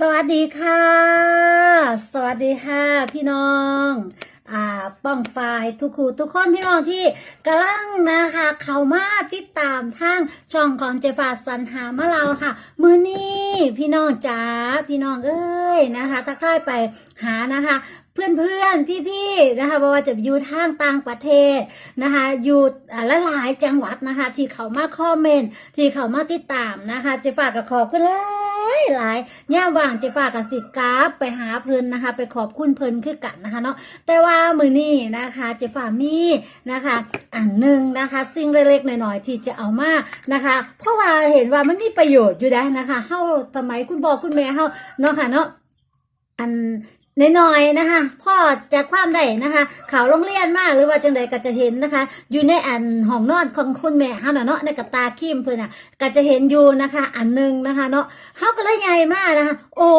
สวัสดีค่ะ สวัสดีค่ะ พี่น้องอ่าป้องฝ่ายทุกครูทุกคนพี่น้องที่กำลังนะคะเขามาติดตามทางช่องของเจฟาสันหามาเราค่ะ มือนี้พี่น้องจ๋าพี่น้องเอ้ยนะคะทักทายไปหานะคะเพื่อนเพื่อนพี่พี่ๆนะคะบ่ว่าจะอยู่ทางต่างประเทศนะคะอยู่อ่าหลายๆจังหวัดนะคะ ที่เขามาคอมเมนต์ที่เขามาติดตามนะคะเจฝากกับขอบคุณหลายหลายย่ามว่างเจฝากกับสิกราฟไปหาเพิ่นนะคะ ไปขอบคุณเพิ่นคือกันนะคะเนาะแต่ว่ามือนี้นะคะเจฝากมีนะคะ อันหนึ่งนะคะสิ่งเล็กๆหน่อยๆที่จะเอามานะคะ เพราะว่าเห็นว่ามันมีประโยชน์อยู่ได้นะคะเฮาสมัยคุณพ่อคุณแม่เฮาเนาะค่ะเนาะอัน น้อยๆนะคะพ่อจากความได้นะคะเขาโรงเรียนมากหรือว่าจังใดก็จะเห็นนะคะ อยู่ในอันห้องนอนของคุณแม่เฮาน่ะเนาะในกับตาคิมเพิ่นน่ะก็จะเห็นอยู่นะคะ อันหนึงนะคะเนาะเฮาก็เลยใหญ่มากนะคะ โอ้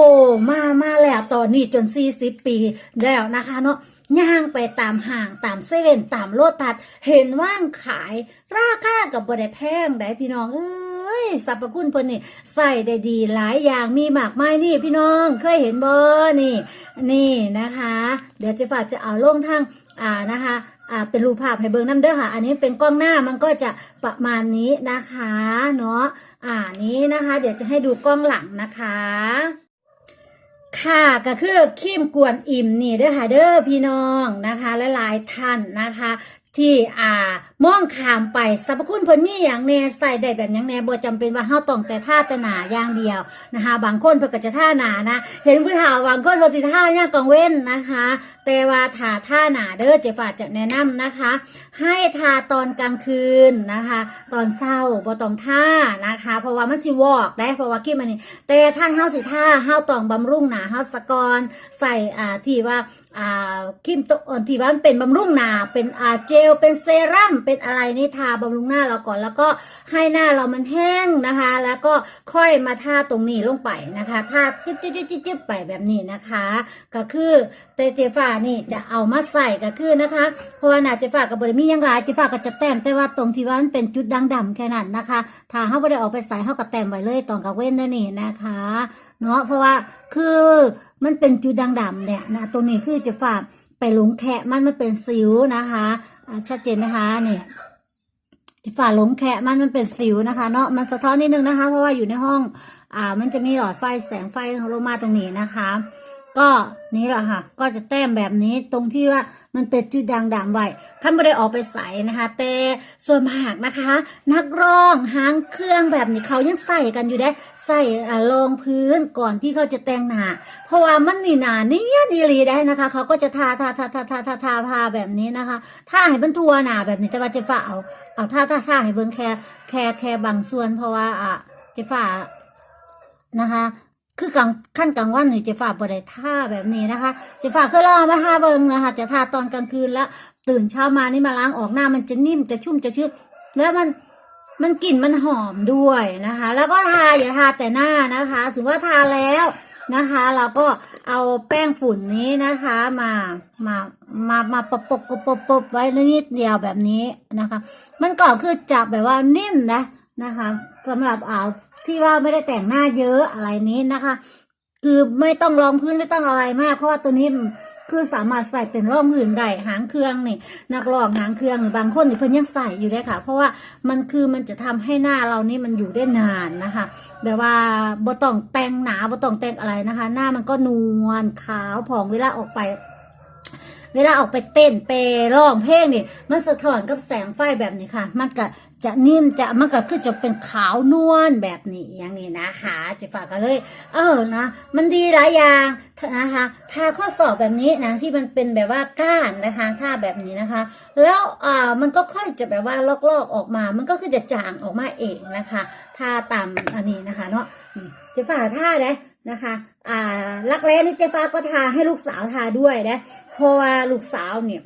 มามาแล้วตอนนี้จน40ปีแล้วนะคะเนาะ ย่างไปตามห้างตามเซเว่นตามโลตัสเห็นว่างขาย ราคากับบ่ได้แพงได้พี่น้องเอ้ยสรรพคุณเพิ่นนี่ใส่ได้ดีหลายอย่างมีมากมายนี่พี่น้องเคยเห็นบ่นี่ นี่นะคะ เดี๋ยวจะฝากจะเอาลงทางอ่านะคะอ่าเป็นรูปภาพให้เบิ่งน้ำเด้อค่ะ อันนี้เป็นกล้องหน้ามันก็จะประมาณนี้นะคะเนาะอ่านี้นะคะ เดี๋ยวจะให้ดูกล้องหลังนะคะ ค่ะก็คือคิมกวนอิ่มนี่เด้อค่ะเด้อพี่น้องนะคะและหลายๆท่านนะคะ ที่อ่ามองขามไปสรรพคุณเพิ่นมีอย่างแน่ใส่ได้แบบหยังแน่บ่จำเป็นว่าเฮาต้องแต่ท่าแตหนาอย่างเดียวนะคะบางคนเพิ่นก็จะท่าหนานะเห็นผู้เฒ่าบางคนเพิ่นสิท่าย่างกังเว้นนะคะ แต่ว่าถ้าท่าหนาเด้อเจฝาจะแนะนำนะคะ ให้ทาตอนกลางคืนนะคะ ตอนเช้าบ่ต้องท่านะคะ เพราะว่ามันสิวอกได้เพราะว่าคิมอันนี้แต่ท่านเฮาสิท่าเฮาต้องบำรุงหนาเฮาสะกอนใส่อ่าที่ว่าอ่าคิมตัวอ่อนที่ว่ามันเป็นบำรุงหนาเป็นอ่าเจลเป็นเซรั่มเป็นอะไรนี่ทาบำรุงหน้าเราก่อน แล้วก็ให้หน้าเรามันแห้งนะคะ แล้วก็ค่อยมาทาตรงนี้ลงไปนะคะทาจิ๊บจิ๊บจิ๊บจิ๊บจิ๊บไปแบบนี้นะคะ ก็คือเตเจฟ้านี่จะเอามาใส่ก็คือนะคะ เพราะว่าหน้าเจฟ้ากับบริมียังไรเจฟ้าก็จะแต้มแต่ว่าตรงที่ว่ามันเป็นจุดดังดำแค่นั้นนะคะถ้าเขาไม่ได้ออกไปใส่เขาก็แต้มไว้เลยตอนกับเว้นนั่นนี่นะคะเนาะเพราะว่าคือมันเป็นจุดดังดำเนี่ยนะตรงนี้คือเจฟ้าไปหลงแคะมันมันเป็นสิวนะคะ ชัดเจนไหมคะเนี่ยที่ฝ่าหลงแคะมันมันเป็นสิวนะคะ เนาะมันสะท้อนนิดนึงนะคะ เพราะว่าอยู่ในห้อง อ่า มันจะมีหลอดไฟแสงไฟลงมาตรงนี้นะคะ ก็นี่แหละค่ะ ก็จะแต้มแบบนี้ตรงที่ว่ามันเป็นจุดด่างดำไว้ขั้นไม่ได้ออกไปใส่นะคะ แต่ส่วนมากนะคะ นักร้องหางเครื่องแบบนี้เขายังใส่กันอยู่ได้ใส่อ่ารองพื้นก่อนที่เขาจะแต่งหน้าเพราะว่ามันนี่หนาเนียดีหลีได้นะคะ เขาก็จะทาทาทาทาทาทาทาทาแบบนี้นะคะทาให้มันทั่วหนาแบบนี้แต่ว่าจะฝ่าเอาเอาทาทาทาให้เบิ่งแค่แค่แค่บางส่วนเพราะว่าอะเจฟ้านะคะ คือกลางขั้นกลางวันนี่เจฟ้าบ่ได้ท่าแบบนี้นะคะเจฟ้าเคยลองมาท่าเบิงนะคะจะท่าตอนกลางคืนแล้ว ตื่นเช้ามานี่มาล้างออกหน้ามันจะนิ่มจะชุ่มจะชื้นแล้วมันมันกลิ่นมันหอมด้วยนะคะ แล้วก็ทาอย่าทาแต่หน้านะคะ ถือว่าทาแล้วนะคะ เราก็เอาแป้งฝุ่นนี้นะคะมามามามาปะปกปะปะปะไว้นิดเดียวแบบนี้นะคะ มันก็คือจับแบบว่านิ่มนะนะคะสำหรับอ่า ที่ว่าไม่ได้แต่งหน้าเยอะอะไรนี้นะคะ คือไม่ต้องรองพื้นไม่ต้องอะไรมาก เพราะว่าตัวนี้คือสามารถใส่เป็นร่องพื้นได้หางเครื่องนี่นักรองหางเครื่องหรือบางคนนี่เพิ่นยังใส่อยู่ได้ค่ะ เพราะว่ามันคือมันจะทำให้หน้าเรานี่มันอยู่ได้นานนะคะแบบว่าบ่ต้องแต่งหนาบ่ต้องแต่งอะไรนะคะ หน้ามันก็นวลขาวผ่องเวลาออกไปเวลาออกไปเต้นไปร้องเพลงนี่มันสะท้อนกับแสงไฟแบบนี้ค่ะ มันก็ จะนิ่มจะมันก็คือจะเป็นขาวนวลแบบนี้อย่างนี้นะคะจะฝากกันเลย เออนะ มันดีหลายอย่างนะคะทาข้อศอกแบบนี้นะที่มันเป็นแบบว่าก้านนะคะท่าแบบนี้นะคะ แล้วอ่ามันก็ค่อยจะแบบว่าลอกๆออกมา มันก็คือจะจางออกมาเองนะคะท่าตามอันนี้นะคะเนาะนี่จะฝากท่าเลยนะคะ อ่ารักแร้นี่เจฟ้าก็ทาให้ลูกสาวทาด้วยนะเพราะว่าลูกสาวเนี่ย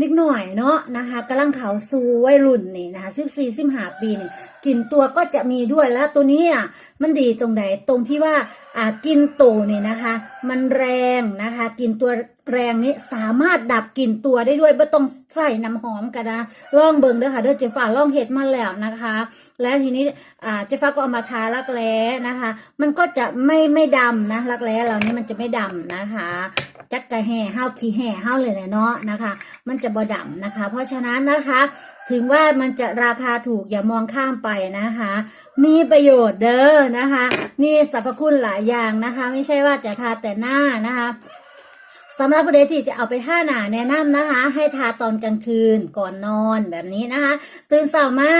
นิดหน่อยเนาะนะคะกำลังเขาสูวัยรุ่นนี่นะคะสิบสี่สิบห้าปีนี่กลิ่นตัวก็จะมีด้วยแล้วตัวนี้อะ มันดีตรงไหนตรงที่ว่าอ่ากินโตัวนี่ยนะคะ มันแรงนะคะกินตัวแรงนี้สามารถดับกลิ่นตัวได้ด้วยไม่ต้องใส่น้ำหอมกันนะล่องเบิงเด้อค่ะเด้อเจฟ้าล่องเห็ดมาแล้วนะคะ แล้วทีนี้อ่าเจฟ้าก็เอามาทารักแร้นะคะ มันก็จะไม่ไม่ดำนะรักแร้เหล่านี้มันจะไม่ดำนะคะจักกะแห่ห้าวขี้แห่ห้าวเลยแหละเนาะนะคะ มันจะบดำนะคะ เพราะฉะนั้นนะคะถึงว่ามันจะราคาถูกอย่ามองข้ามไปนะคะ มีประโยชน์เด้อนะคะ มีสรรพคุณหลายอย่างนะคะ ไม่ใช่ว่าจะทาแต่หน้านะคะสำหรับประเด็นที่จะเอาไปท่าหนาแนะนำนะคะ ให้ทาตอนกลางคืนก่อนนอนแบบนี้นะคะ ตื่นเช้ามา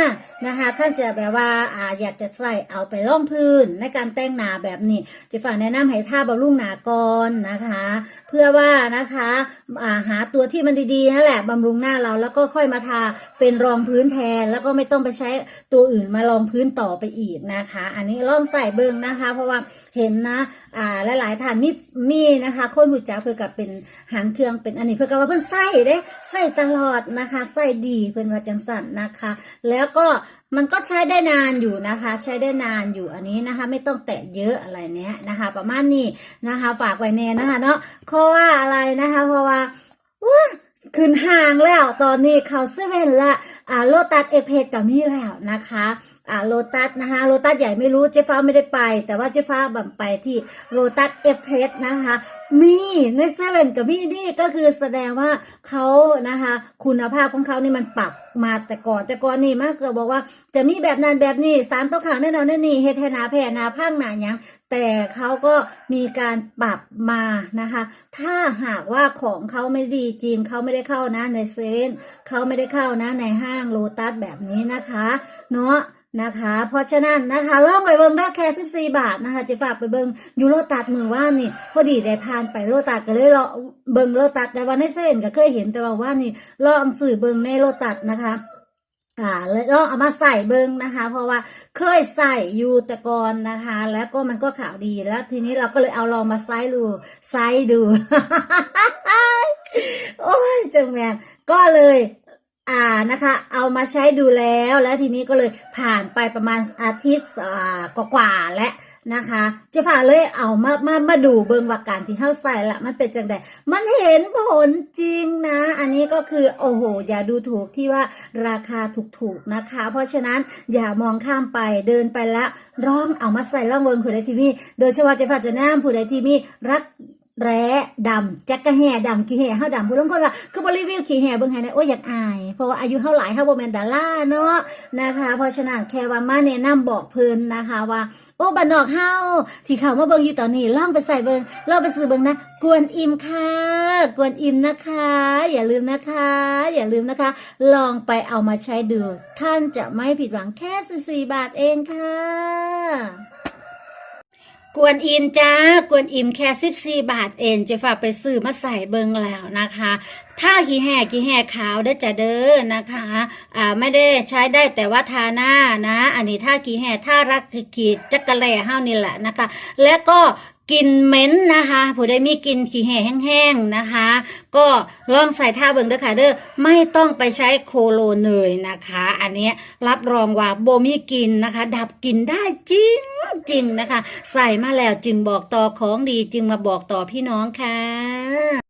นะคะ ท่านจะแบบว่าอ่าอยากจะใส่เอาไปร่องพื้นในการแต่งหน้าแบบนี้จะฝากแนะนำให้ทาบำรุงหนาก่อนนะคะ เพื่อว่านะคะอ่าหาตัวที่มันดีๆนั่นแหละบำรุงหน้าเราแล้วก็ค่อยมาทาเป็นรองพื้นแทน แล้วก็ไม่ต้องไปใช้ตัวอื่นมารองพื้นต่อไปอีกนะคะ อันนี้ลองใส่เบิ้งนะคะ เพราะว่าเห็นนะอ่าหลายๆท่านมีมีนะคะคนหูจักเพื่อกับเป็นหางเครื่องเป็นอันนี้เพื่อกับว่าเพิ่นใส่เด้ใส่ตลอดนะคะใส่ดีเพิ่นว่าจังสันนะคะ แล้วก็มันก็ใช้ได้นานอยู่นะคะ ใช้ได้นานอยู่อันนี้นะคะ ไม่ต้องแตะเยอะอะไรเนี้ยนะคะ ประมาณนี้นะคะ ฝากไว้เน่นะคะเนาะเพราะว่าอะไรนะคะ เพราะว่าว้า ขึ้นห่างแล้วตอนนี้เขาเซเว่นละอ่าโลตัสเอเพกกับมีแล้วนะคะอ่าโลตัสนะคะโลตัสใหญ่ไม่รู้เจ๊ฟ้าไม่ได้ไป แต่ว่าเจ๊ฟ้าบั่ไปที่โลตัสเอเพกนะคะ มีในเซเว่นกับมีนี่ก็คือแสดงว่าเขานะคะ คุณภาพของเขานี่มันปรับมาแต่ก่อนแต่ก่อนนี่มากเราบอกว่าจะมีแบบนั้นแบบนี้สารตัวขาวแน่นอนแน่นี่เฮดให้หนาแผ่นาพังหนาหยัง แต่เขาก็มีการปรับมานะคะ ถ้าหากว่าของเขาไม่ดีจริงเขาไม่ได้เข้านะในเซเว่นเขาไม่ได้เข้านะในห้างโลตัสแบบนี้นะคะเนาะนะคะ เพราะฉะนั้นนะคะลองไปเบิ่งได้แค่14บาทนะคะจะฝากไปเบิ่งยูโลตัสมือว่านี่ พอดีได้ผ่านไปโลตัสก็เลยลอเบิ่งโลตัสแต่ว่าในเซเว่นก็เคยเห็นแต่ว่าว่านี่ลองสื่อเบิ่งในโลตัสนะคะ อ่าแล้วก็เอามาใส่เบิ้งนะคะ เพราะว่าเคยใส่อยู่แต่ก่อนนะคะ แล้วก็มันก็ขาวดีแล้วทีนี้เราก็เลยเอาลองมาไซส์ดูไซส์ดู โอ้ยจังแมนก็เลยอ่านะคะ เอามาใช้ดูแล้วแล้วทีนี้ก็เลยผ่านไปประมาณอาทิตย์อ่ากว่าๆและ นะคะเจะฝ่าเลยเอามามามาดูเบิงว่าการที่เข้าใส่ละมันเป็นจังไดมันเห็นผลจริงนะ อันนี้ก็คือโอ้โห อย่าดูถูกที่ว่าราคาถูกๆนะคะ เพราะฉะนั้นอย่ามองข้ามไปเดินไปแล้วร้องเอามาใส่ล่องเบิงผู้ใดที่มีโดยเฉพาะเจะฝ่าจะแนะนำผู้ใดที่มีรัก แร้ดำจักกะแห่ดำขี้แห่เฮาดำผู้ลางคนว่าคือบรีวิวขี้แห่เบิ่งให้นะโอ้ยอยากอาย เพราะว่าอายุเท่าหลายเฮาบ่แม่นดาราเนาะนะคะเพราะฉะนั้นแค่ว่ามาแนะนำบอกเพิ่นนะคะว่า โอ้บ้านนอกเฮาที่เขามาเบิ่งอยู่ตอนนี้ลองไปใส่เบิ่งลองไปซื้อเบิ่งนะ กวนอิมค่ะกวนอิมนะคะ อย่าลืมนะคะ อย่าลืมนะคะ ลองไปเอามาใช้ดู ท่านจะไม่ผิดหวังแค่ 14 บาทเองค่ะ กวนอิมจ้ากวนอิมแค่สิบสี่บาทเองจะฝากไปซื้อมาใส่เบิงแล้วนะคะ ถ้ากี่แห่กี่แห่ขาวได้อจะเด้อนะคะอ่าไม่ได้ใช้ได้แต่ว่าทาหน้านะ อันนี้ถ้ากี่แห่ถ้ารักขีดจักระแล่ห้านี่แหละนะคะ และก็ กลินเหม็นนะคะผู้ใดมีกลินขี้แห่แห้งๆนะคะ ก็ลองใส่ท่าเบิ่งเด้อค่ะเด้อไม่ต้องไปใช้โคโลเนยนะคะ อันนี้รับรองว่าโบมีกลินนะคะ ดับกลินได้จริงจริงนะคะ ใส่มาแล้วจึงบอกต่อของดีจึงมาบอกต่อพี่น้องค่ะ